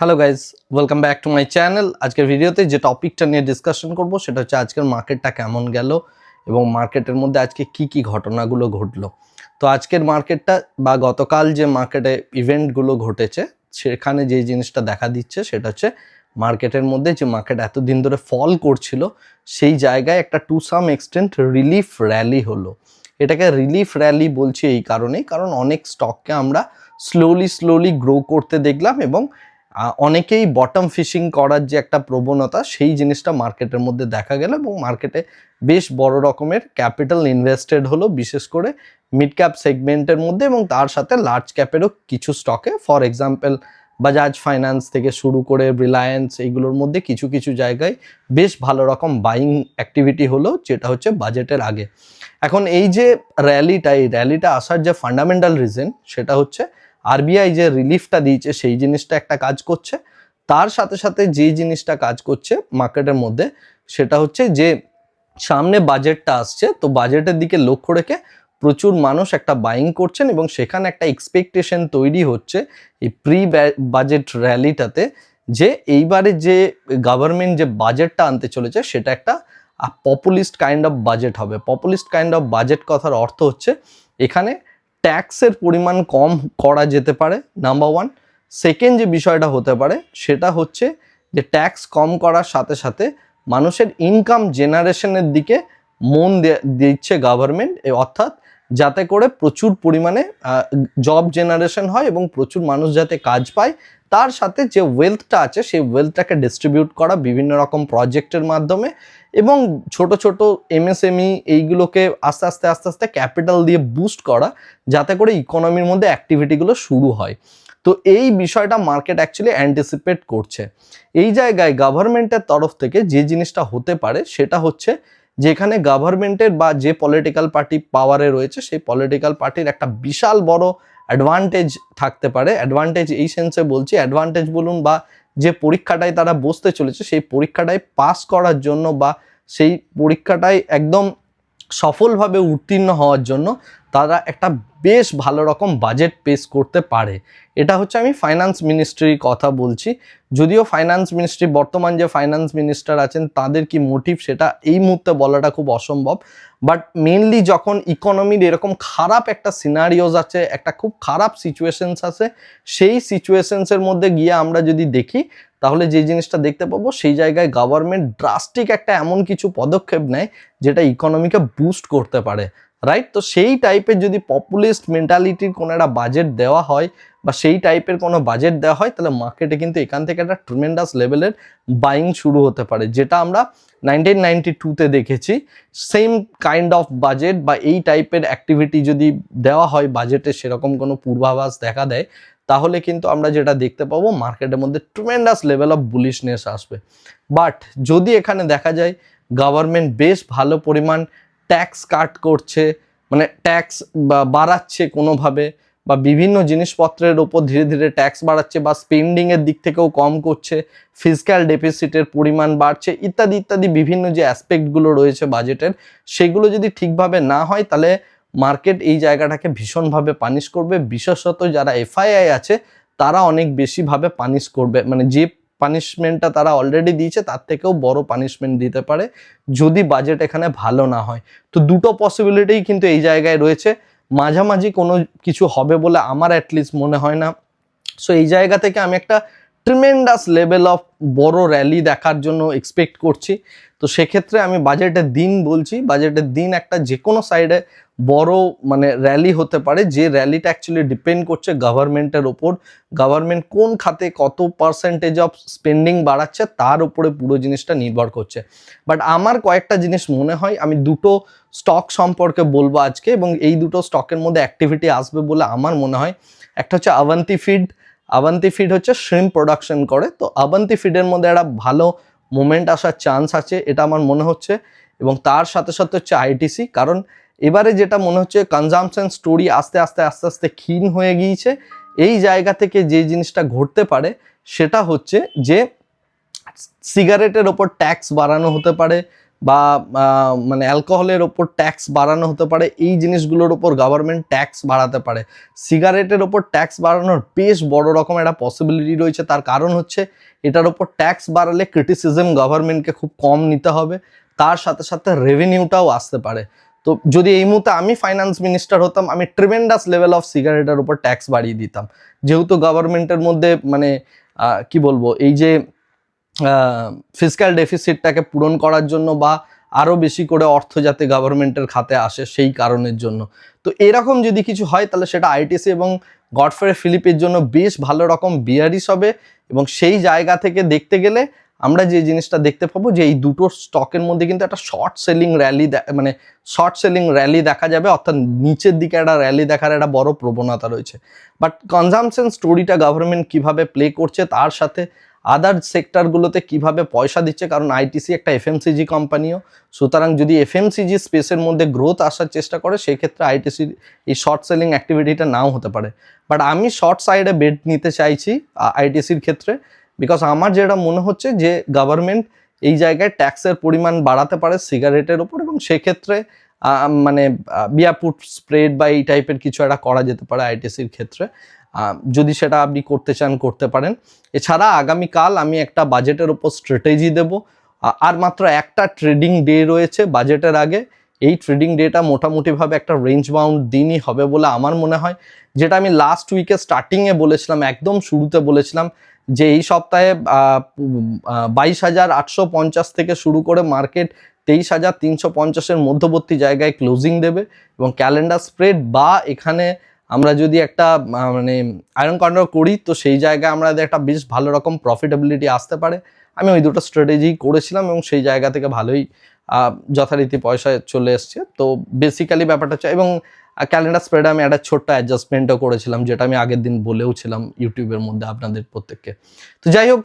Hello guys welcome back to my channel আজকের ভিডিওতে যে টপিকটা নিয়ে ডিসকাশন করব, সেটা হচ্ছে আজকের মার্কেটটা কেমন গেল এবং মার্কেটের মধ্যে আজকে কি কি ঘটনাগুলো ঘটলো। তো আজকের মার্কেটটা বা গতকাল যে মার্কেটে ইভেন্টগুলো ঘটেছে, সেখানে যে জিনিসটা দেখা দিচ্ছে, সেটা হচ্ছে মার্কেটের মধ্যে যে মার্কেট এতদিন ধরে ফল করছিল, সেই জায়গায় একটা to some extent relief rally হলো। এটাকে রিলিফ র্যালি বলছি এই কারণেই, কারণ অনেক স্টককে আমরা স্লোলি স্লোলি গ্রো করতে দেখলাম এবং অনেকেই বটম ফিশিং করার যে একটা প্রবণতা, সেই জিনিসটা মার্কেটের মধ্যে দেখা গেল এবং মার্কেটে বেশ বড় রকমের ক্যাপিটাল ইনভেস্টেড হলো, বিশেষ করে মিড ক্যাপ সেগমেন্টের মধ্যে এবং তার সাথে লার্জ ক্যাপেরও কিছু স্টকে ফর এক্সাম্পল বাজাজ ফাইন্যান্স থেকে শুরু করে রিলায়েন্স এইগুলোর মধ্যে কিছু কিছু জায়গায় বেশ ভালো রকম বাইং অ্যাক্টিভিটি হলো, যেটা হচ্ছে বাজেটের আগে। এখন এই যে র্যালিটা এই র্যালিটা আসার যে ফান্ডামেন্টাল রিজন সেটা হচ্ছে আরবিআই যে রিলিফটা দিয়েছে, সেই জিনিসটা একটা কাজ করছে। তার সাথে সাথে যে জিনিসটা কাজ করছে মার্কেটের মধ্যে, সেটা হচ্ছে যে সামনে বাজেটটা আসছে, তো বাজেটের দিকে লক্ষ্য রেখে প্রচুর মানুষ একটা বাইং করছেন এবং সেখানে একটা এক্সপেকটেশন তৈরি হচ্ছে এই প্রি বাজেট র্যালিটাতে যে এইবারে যে গভর্নমেন্ট যে বাজেটটা আনতে চলেছে, সেটা একটা পপুলিস্ট কাইন্ড অফ বাজেট হবে। পপুলিস্ট কাইন্ড অফ বাজেট কথার অর্থ হচ্ছে এখানে ট্যাক্সের পরিমাণ কম করা যেতে পারে নাম্বার ওয়ান সেকেন্ড যে বিষয়টা হতে পারে, সেটা হচ্ছে যে ট্যাক্স কম করার সাথে সাথে মানুষের ইনকাম জেনারেশনের দিকে মন দিচ্ছে গভর্নমেন্ট অর্থাৎ যাতে করে প্রচুর পরিমাণে জব জেনারেশন হয় এবং প্রচুর মানুষ যাতে কাজ পায়। তার সাথে যে ওয়েলথটা আছে, সেই ওয়েলথটাকে ডিস্ট্রিবিউট করা বিভিন্ন রকম প্রজেক্টের মাধ্যমে এবং ছোট ছোট এমএসএমই এইগুলোকে আস্তে আস্তে আস্তে আস্তে ক্যাপিটাল দিয়ে বুস্ট করা যাতে করে ইকোনমির মধ্যে অ্যাক্টিভিটিগুলো শুরু হয়। তো এই বিষয়টা মার্কেট অ্যাকচুয়ালি অ্যান্টিসিপেট করছে। এই জায়গায় গভর্নমেন্টের তরফ থেকে যে জিনিসটা হতে পারে সেটা হচ্ছে যেখানে গভর্নমেন্টের বা যে পলিটিক্যাল পার্টি পাওয়ারে রয়েছে সেই পলিটিক্যাল পার্টির একটা বিশাল বড় অ্যাডভান্টেজ থাকতে পারে। অ্যাডভান্টেজ এই সেন্সে বলছি। অ্যাডভান্টেজ বলুন বা যে পরীক্ষাটায় তারা বসতে চলেছে, সেই পরীক্ষাটায় পাস করার জন্য বা সেই পরীক্ষাটায় একদম সফলভাবে উত্তীর্ণ হওয়ার জন্য তারা একটা বেশ ভালো রকম বাজেট পেশ করতে পারে। এটা হচ্ছে আমি ফাইন্যান্স মিনিস্ট্রির কথা বলছি। যদিও ফাইন্যান্স মিনিস্ট্রি বর্তমান যে ফাইন্যান্স মিনিস্টার আছেন, তাদের কি মোটিভ সেটা এই মুহূর্তে বলাটা খুব অসম্ভব। বাট মেনলি যখন ইকোনমির এরকম খারাপ একটা সিনারিওস আছে, একটা খুব খারাপ সিচুয়েশনস আছে, সেই সিচুয়েশনসের মধ্যে গিয়ে আমরা যদি দেখি, তাহলে যে জিনিসটা দেখতে পাবো, সেই জায়গায় গভর্নমেন্ট ড্রাস্টিক একটা এমন কিছু পদক্ষেপ নেয়, যেটা ইকোনমিকে বুস্ট করতে পারে। রাইট তো সেই টাইপের যদি পপুলিস্ট মেন্টালিটির কোনো একটা বাজেট দেওয়া হয় বা সেই টাইপের কোনো বাজেট দেওয়া হয়, তাহলে মার্কেটে কিন্তু এখান থেকে একটা ট্রিমেন্ডাস লেভেলের বাইং শুরু হতে পারে। যেটা আমরা নাইনটিন নাইনটি টুতে দেখেছি। সেম কাইন্ড অফ বাজেট বা এই টাইপের অ্যাক্টিভিটি যদি দেওয়া হয় বাজেটে সেরকম কোনো পূর্বাভাস দেখা দেয়, তাহলে কিন্তু আমরা যেটা দেখতে পাবো মার্কেটের মধ্যে ট্রিমেন্ডাস লেভেল অফ বুলিশনেস আসবে। বাট যদি এখানে দেখা যায় গভর্নমেন্ট বেশ ভালো পরিমাণ ট্যাক্স কাট করছে মানে ট্যাক্স বাড়াচ্ছে কোনোভাবে বা বিভিন্ন জিনিসপত্রের ওপর ধীরে ধীরে ট্যাক্স বাড়াচ্ছে বা স্পেন্ডিংয়ের দিক থেকেও কম করছে ফিজিক্যাল ডেফিসিটের পরিমাণ বাড়ছে, ইত্যাদি ইত্যাদি বিভিন্ন যে অ্যাসপেক্টগুলো রয়েছে বাজেটের সেগুলো যদি ঠিকভাবে না হয় তাহলে মার্কেট এই জায়গাটাকে ভীষণভাবে পানিশ করবে। বিশেষত যারা এফআইআই আছে, তারা অনেক বেশিভাবে পানিশ করবে। মানে যে পানিশমেন্টটা তারা অলরেডি দিয়েছে, তার থেকেও বড় পানিশমেন্ট দিতে পারে, যদি বাজেট এখানে ভালো না হয়। তো দুটো পসিবিলিটিই কিন্তু এই জায়গায় রয়েছে। মাঝামাঝি কোনো কিছু হবে বলে আমার অ্যাটলিস্ট মনে হয় না। সো এই জায়গা থেকে আমি একটা ট্রিমেন্ডাস লেভেল অফ বড় র্যালি দেখার জন্য এক্সপেক্ট করছি। তো সেক্ষেত্রে আমি বাজেটের দিন বলছি, বাজেটের দিন একটা যে কোনো সাইডে বড় মানে র্যালি হতে পারে, যে র্যালিটা অ্যাকচুয়ালি ডিপেন্ড করছে গভর্নমেন্টের ওপর। গভর্নমেন্ট কোন খাতে কত পার্সেন্টেজ অফ স্পেন্ডিং বাড়াচ্ছে, তার উপরে পুরো জিনিসটা নির্ভর করছে। বাট আমার কয়েকটা জিনিস মনে হয়, আমি দুটো স্টক সম্পর্কে বলব আজকে, এবং এই দুটো স্টকের মধ্যে অ্যাক্টিভিটি আসবে বলে আমার মনে হয়। একটা হচ্ছে আভান্তি ফিড আভান্তি ফিড হচ্ছে শ্রিম প্রোডাকশন করে। তো আভান্তি ফিডের মধ্যে একটা ভালো মুভমেন্ট আসার চান্স আছে, এটা আমার মনে হচ্ছে। এবং তার সাথে সাথে হচ্ছে আইটিসি কারণ এবারে যেটা মনে হচ্ছে কনজামশন স্টোরি আস্তে আস্তে আস্তে আস্তে ক্ষীণ হয়ে গিয়েছে, এই জায়গা থেকে যে জিনিসটা ঘটতে পারে, সেটা হচ্ছে যে সিগারেটের ওপর ট্যাক্স বাড়ানো হতে পারে বা মানে অ্যালকোহলের ওপর ট্যাক্স বাড়ানো হতে পারে, এই জিনিসগুলোর ওপর গভর্নমেন্ট ট্যাক্স বাড়াতে পারে। সিগারেটের ওপর ট্যাক্স বাড়ানোর বেশ বড় রকম একটা পসিবিলিটি রয়েছে, তার কারণ হচ্ছে এটার ওপর ট্যাক্স বাড়ালে ক্রিটিসিজম গভর্নমেন্টকে খুব কম নিতে হবে, তার সাথে সাথে রেভিনিউটাও আসতে পারে। তো যদি এই মুহূর্তে আমি ফাইন্যান্স মিনিস্টার হতাম, আমি ট্রিমেন্ডাস লেভেল অফ সিগারেটের উপর ট্যাক্স বাড়িয়ে দিতাম। যেহেতু গভর্নমেন্টের মধ্যে মানে কি বলব, এই যে ফিজিক্যাল ডেফিসিটটাকে পূরণ করার জন্য বা আরও বেশি করে অর্থ যাতে গভর্নমেন্টের খাতে আসে সেই কারণের জন্য। তো এরকম যদি কিছু হয়, তাহলে সেটা আইটিসি এবং গডফ্রে ফিলিপের জন্য বেশ ভালো রকম বিয়ারিস হবে এবং সেই জায়গা থেকে দেখতে গেলে আমরা যে জিনিসটা দেখতে পাবো যে এই দুটো স্টকের মধ্যে কিন্তু একটা শর্ট সেলিং র্যালি মানে শর্ট সেলিং র্যালি দেখা যাবে, অর্থাৎ নিচের দিকে একটা র্যালি দেখার একটা বড় প্রবণতা রয়েছে। বাট কনজামশন স্টোরিটা গভর্নমেন্ট কীভাবে প্লে করছে, তার সাথে আদার সেক্টরগুলোতে কীভাবে পয়সা দিচ্ছে? কারণ আইটিসি একটা এফএমসিজি কোম্পানিও সুতরাং যদি এফএমসিজি স্পেসের মধ্যে গ্রোথ আসার চেষ্টা করে সেই ক্ষেত্রে আইটিসির এই শর্ট সেলিং অ্যাক্টিভিটিটা নাও হতে পারে। বাট আমি শর্ট সাইডে বেড নিতে চাইছি আইটিসির ক্ষেত্রে। বিকজ আমার যেটা মনে হচ্ছে যে গভর্নমেন্ট এই জায়গায় ট্যাক্সের পরিমাণ বাড়াতে পারে সিগারেটের ওপর এবং সেক্ষেত্রে মানে বিয়াপুট স্প্রেড বা এই টাইপের কিছু একটা করা যেতে পারে আইটিসির ক্ষেত্রে। যদি সেটা আপনি করতে চান, করতে পারেন। এছাড়া আগামীকাল আমি একটা বাজেটের ওপর স্ট্র্যাটেজি দেব। আর মাত্র একটা ট্রেডিং ডে রয়েছে বাজেটের আগে। এই ট্রেডিং ডেটা মোটামুটিভাবে একটা রেঞ্জ বাউন্ড দিনই হবে বলে আমার মনে হয়। যেটা আমি লাস্ট উইকে স্টার্টিংয়ে বলেছিলাম, একদম শুরুতে বলেছিলাম যে এই সপ্তাহে বাইশ হাজার আটশো পঞ্চাশ থেকে শুরু করে মার্কেট তেইশ হাজার তিনশো পঞ্চাশের মধ্যবর্তী জায়গায় ক্লোজিং দেবে এবং ক্যালেন্ডার স্প্রেড বা এখানে আমরা যদি একটা মানে আয়রন কন্ট্রোল করি, তো সেই জায়গায় আমাদের একটা বেশ ভালো রকম প্রফিটেবিলিটি আসতে পারে। আমি ওই দুটো স্ট্র্যাটেজি করেছিলাম এবং সেই জায়গা থেকে ভালোই যথারীতি পয়সা চলে এসছে। তো বেসিক্যালি ব্যাপারটা হচ্ছে, এবং ক্যালেন্ডার স্প্রেডে আমি একটা ছোট্ট অ্যাডজাস্টমেন্টও করেছিলাম, যেটা আমি আগের দিন বলেও ছিলাম ইউটিউবের মধ্যে আপনাদের প্রত্যেককে। তো যাই হোক,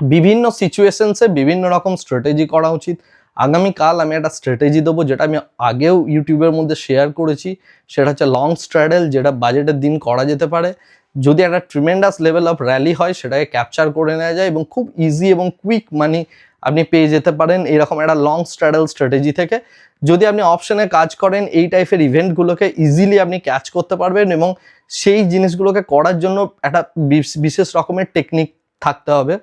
বিভিন্ন সিচুয়েশনসে বিভিন্ন রকম স্ট্র্যাটেজি করা উচিত। আগামীকাল আমি একটা স্ট্র্যাটেজি দেবো যেটা আমি আগেও ইউটিউবের মধ্যে শেয়ার করেছি। সেটা হচ্ছে লং স্ট্র্যাডেল যেটা বাজেটের দিন করা যেতে পারে। যদি একটা ট্রিমেন্ডাস লেভেল অফ র্যালি হয়, সেটাকে ক্যাপচার করে নেওয়া যায় এবং খুব ইজি এবং কুইক মানি আপনি পেয়ে যেতে পারেন। এরকম একটা লং স্ট্র্যাডেল স্ট্র্যাটেজি থেকে। যদি আপনি অপশনে কাজ করেন, এই টাইপের ইভেন্টগুলোকে ইজিলি আপনি ক্যাচ করতে পারবেন এবং সেই জিনিসগুলোকে করার জন্য একটা বিশ- বিশেষ রকমের টেকনিক থাকতে হবে।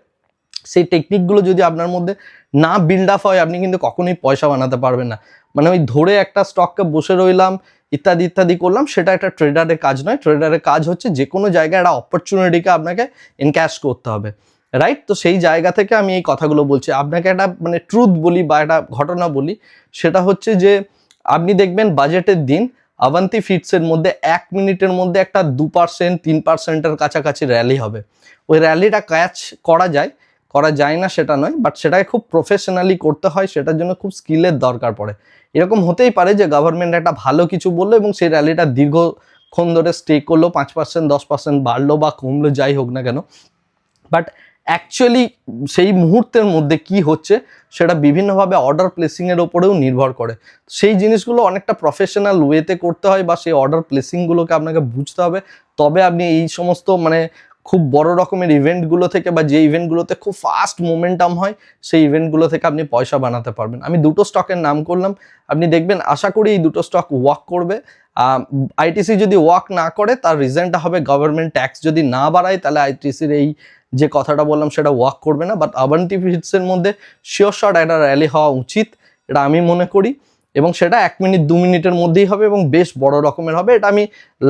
সেই টেকনিকগুলো যদি আপনার মধ্যে না বিল্ড আপ হয়, আপনি কিন্তু কখনোই পয়সা বানাতে পারবেন না। মানে ওই ধরে একটা স্টককে বসে রইলাম, ইত্যাদি ইত্যাদি করলাম, সেটা একটা ট্রেডারের কাজ নয়। ট্রেডারের কাজ হচ্ছে যে কোনো জায়গায় একটা অপরচুনিটিকে আপনাকে এনক্যাশ করতে হবে রাইট তো সেই জায়গা থেকে আমি এই কথাগুলো বলছি। আপনাকে একটা মানে ট্রুথ বলি বা একটা ঘটনা বলি, সেটা হচ্ছে যে আপনি দেখবেন বাজেটের দিন আভান্তি ফিটসের মধ্যে এক মিনিটের মধ্যে একটা দু পার্সেন্ট তিন পার্সেন্টের কাছাকাছি র্যালি হবে। ওই র্যালিটা ক্যাচ করা যায় করা যায় না, সেটা নয় বাট সেটাকে খুব প্রফেশনালি করতে হয়, সেটার জন্য খুব স্কিলের দরকার পড়ে। এরকম হতেই পারে যে গভর্নমেন্ট একটা ভালো কিছু বলল এবং সেই র্যালিটা দীর্ঘক্ষণ ধরে স্টে করল, পাঁচ পার্সেন্ট দশ পার্সেন্ট বাড়লো বা কমলো, যাই হোক না কেন। বাট অ্যাকচুয়ালি সেই মুহূর্তের মধ্যে কি হচ্ছে, সেটা বিভিন্নভাবে অর্ডার প্লেসিংয়ের ওপরেও নির্ভর করে। সেই জিনিসগুলো অনেকটা প্রফেশনাল ওয়েতে করতে হয় বা সেই অর্ডার প্লেসিংগুলোকে আপনাকে বুঝতে হবে। তবে আপনি এই সমস্ত মানে খুব বড় রকমের ইভেন্টগুলো থেকে বা যে ইভেন্টগুলোতে খুব ফাস্ট মোমেন্টাম হয়, সেই ইভেন্টগুলো থেকে আপনি পয়সা বানাতে পারবেন। আমি দুটো স্টকের নাম করলাম। আপনি দেখবেন, আশা করি এই দুটো স্টক ওয়াক করবে। আইটিসি যদি ওয়াক না করে, তার রিজনটা হবে গভর্নমেন্ট ট্যাক্স যদি না বাড়ায়, তাহলে আইটিসির এই যে কথাটা বললাম, সেটা ওয়াক করবে না। বাট আবান্টি ফিটসের মধ্যে শিওর শট একটা র্যালি হওয়া উচিত, এটা আমি মনে করি। এবং সেটা এক মিনিট, দু মিনিটের মধ্যেই হবে এবং বেশ বড় রকমের হবে। এটা আমি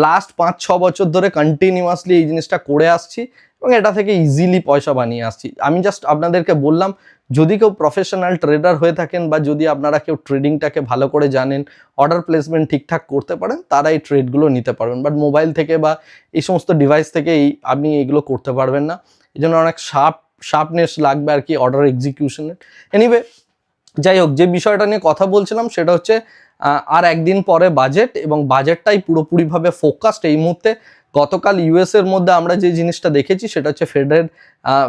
লাস্ট পাঁচ, ছ বছর ধরে কন্টিনিউয়াসলি এই জিনিসটা করে আসছি এবং এটা থেকে ইজিলি পয়সা বানিয়ে আসছি। আমি জাস্ট আপনাদেরকে বললাম, যদি কেউ প্রফেশনাল ট্রেডার হয়ে থাকেন বা যদি আপনারা কেউ ট্রেডিংটাকে ভালো করে জানেন অর্ডার প্লেসমেন্ট ঠিকঠাক করতে পারেন, তারা এই ট্রেডগুলো নিতে পারবেন। বাট মোবাইল থেকে বা এই সমস্ত ডিভাইস থেকে এই আপনি এগুলো করতে পারবেন না। এই জন্য অনেক শার্প শার্পনেস লাগবে আর কি অর্ডার এক্সিকিউশনের এনিওয়ে যাই হোক যে বিষয়টা নিয়ে কথা বলছিলাম সেটা হচ্ছে আর একদিন পরে বাজেট এবং বাজেটটাই পুরোপুরিভাবে ফোকাসড এই মুহূর্তে গতকাল ইউএস এর মধ্যে আমরা যে জিনিসটা দেখেছি সেটা হচ্ছে ফেডারেল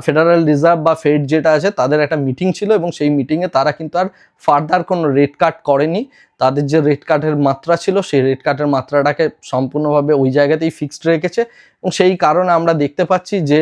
ফেডারেল রিজার্ভ বা ফেড যেটা আছে, তাদের একটা মিটিং ছিল এবং সেই মিটিংয়ে তারা কিন্তু আর ফার্দার কোনো রেট কাট করেনি। তাদের যে রেট কাটের মাত্রা ছিল, সেই রেট কাটের মাত্রাটাকে সম্পূর্ণভাবে ওই জায়গাতেই ফিক্সড রেখেছে এবং সেই কারণে আমরা দেখতে পাচ্ছি যে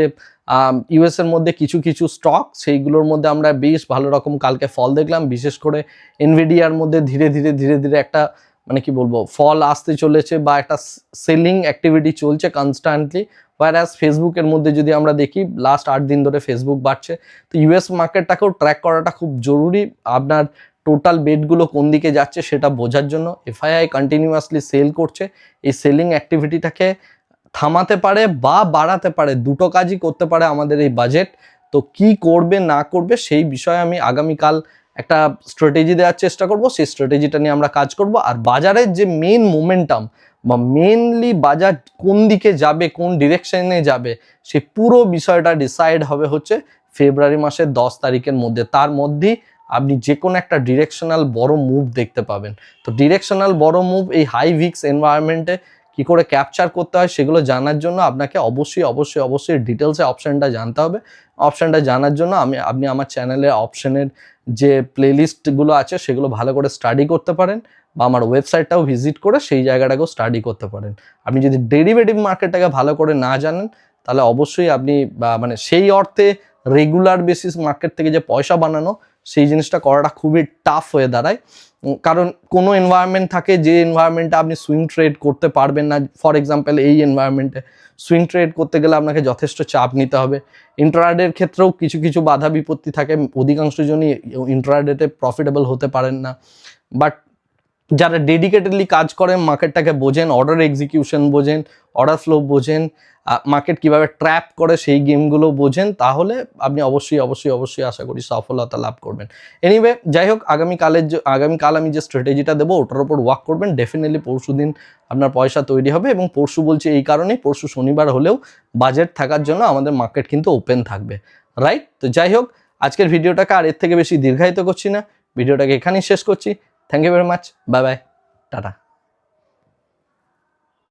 ইউএস এর মধ্যে কিছু কিছু স্টক সেইগুলোর মধ্যে আমরা বেশ ভালো রকম কালকে ফল দেখলাম। বিশেষ করে এনভিডিয়ার মধ্যে ধীরে ধীরে ধীরে ধীরে একটা মানে কি বলব ফল আসতে চলেছে বা একটা সেলিং অ্যাক্টিভিটি চলছে কনস্ট্যান্টলি ওয়ার অ্যাজ ফেসবুকের মধ্যে যদি আমরা দেখি লাস্ট আট দিন ধরে ফেসবুক বাড়ছে। তো ইউএস মার্কেটটাকেও ট্র্যাক করাটা খুব জরুরি। আপনার টোটাল বেডগুলো কোন দিকে যাচ্ছে সেটা বোঝার জন্য। এফআইআই কন্টিনিউয়াসলি সেল করছে। এই সেলিং অ্যাক্টিভিটিটাকে থামাতে পারে বা বাড়াতে পারে, দুটো কাজই করতে পারে আমাদের এই বাজেট তো কি করবে, না করবে, সেই বিষয়ে আমি আগামীকাল একটা স্ট্র্যাটেজি দেওয়ার চেষ্টা করব, সেই স্ট্র্যাটেজিটা নিয়ে আমরা কাজ করব। আর বাজারের যে মেন মোমেন্টাম বা মেনলি বাজার কোন দিকে যাবে, কোন ডিরেকশনে যাবে, সে পুরো বিষয়টা ডিসাইড হবে হচ্ছে ফেব্রুয়ারি মাসের দশ তারিখের মধ্যে। তার মধ্যেই আপনি যে কোনো একটা ডিরেকশনাল বড় মুভ দেখতে পাবেন। তো ডিরেকশনাল বড় মুভ এই হাই ভিক্স এনভায়রনমেন্টে কি করে ক্যাপচার করতে হয় সেগুলো জানার জন্য আপনাকে অবশ্যই অবশ্যই অবশ্যই ডিটেলসে অপশানটা জানতে হবে। অপশানটা জানার জন্য আমি, আপনি আমার চ্যানেলের অপশানের যে প্লেলিস্টগুলো আছে সেগুলো ভালো করে স্টাডি করতে পারেন বা আমার ওয়েবসাইটটাও ভিজিট করে সেই জায়গাটাকেও স্টাডি করতে পারেন। আপনি যদি ডেরিভেটিভ মার্কেটটাকে ভালো করে না জানেন, তাহলে অবশ্যই আপনি মানে সেই অর্থে রেগুলার বেসিস মার্কেট থেকে যে পয়সা বানানো সেই জিনিসটা করাটা খুবই টাফ হয়ে দাঁড়ায়। কারণ কোনো এনভায়রনমেন্ট থাকে যে এনভায়রনমেন্টে আপনি সুইং ট্রেড করতে পারবেন না। ফর এক্সাম্পল এই এনভায়রনমেন্টে সুইং ট্রেড করতে গেলে আপনাকে যথেষ্ট চাপ নিতে হবে। ইন্টারনেটের ক্ষেত্রেও কিছু কিছু বাধা বিপত্তি থাকে। অধিকাংশ জনই ইন্টারনেটে প্রফিটেবল হতে পারেন না। বাট যারা ডেডিকেটেডলি কাজ করেন, মার্কেটটাকে বোঝেন অর্ডার এক্সিকিউশন বোঝেন অর্ডার ফ্লো বোঝেন মার্কেট কীভাবে ট্র্যাপ করে সেই গেমগুলো বোঝেন, তাহলে আপনি অবশ্যই অবশ্যই অবশ্যই আশা করি সফলতা লাভ করবেন। এনিওয়ে যাই হোক আগামীকালের যে, আগামীকাল আমি যে স্ট্র্যাটেজিটা দেবো, ওটার ওপর ওয়ার্ক করবেন। ডেফিনেটলি পরশু দিন আপনার পয়সা তৈরি হবে এবং পরশু বলছি এই কারণেই, পরশু শনিবার হলেও বাজেট থাকার জন্য আমাদের মার্কেট কিন্তু ওপেন থাকবে। রাইট তো যাই হোক, আজকের ভিডিওটাকে আর এর থেকে বেশি দীর্ঘায়িত করছি না। ভিডিওটাকে এখানেই শেষ করছি। thank you very much bye bye tata